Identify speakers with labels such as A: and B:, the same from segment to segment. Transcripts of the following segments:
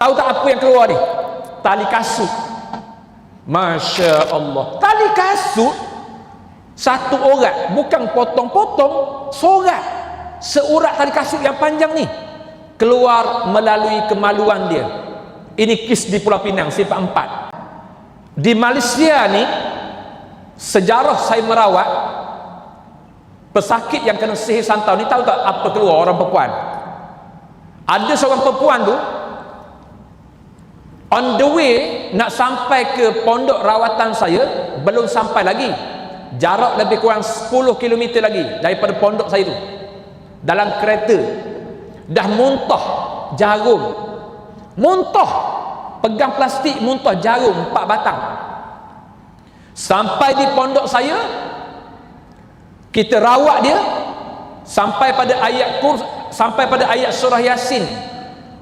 A: tahu tak apa yang keluar ni? Tali kasut. Masya Allah tali kasut satu orang bukan potong-potong sorak seurat tali kasut yang panjang ni. Keluar melalui kemaluan dia. Ini kis di Pulau Pinang sifat empat. Di Malaysia ni sejarah saya merawat pesakit yang kena sihir santau ni tahu tak apa keluar orang perempuan? Ada seorang perempuan tu on the way nak sampai ke pondok rawatan saya belum sampai lagi. Jarak lebih kurang 10 km lagi daripada pondok saya tu. Dalam kereta. Dah muntah jarum. Muntah. Pegang plastik muntah jarum empat batang. Sampai di pondok saya kita rawat dia sampai pada ayat kur sampai pada ayat surah yasin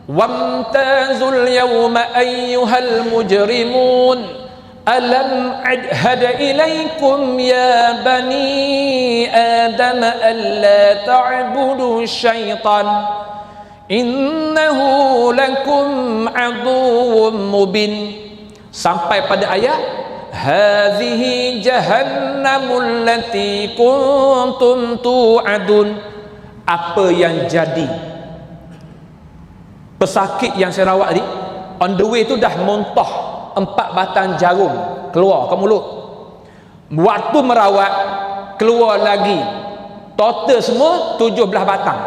A: wamtazul yawma ayyuhal mujrimun alam adhad ilaikum ya bani adam alla ta'budu syaitan innahu lakum aduwwum mubin sampai pada ayat hadhihi jahannamul lati kuntum tu'adun. Apa yang jadi pesakit yang saya rawat tadi on the way tu dah muntah empat batang jarum keluar ke mulut. Waktu merawat keluar lagi. Total semua tujuh belah batang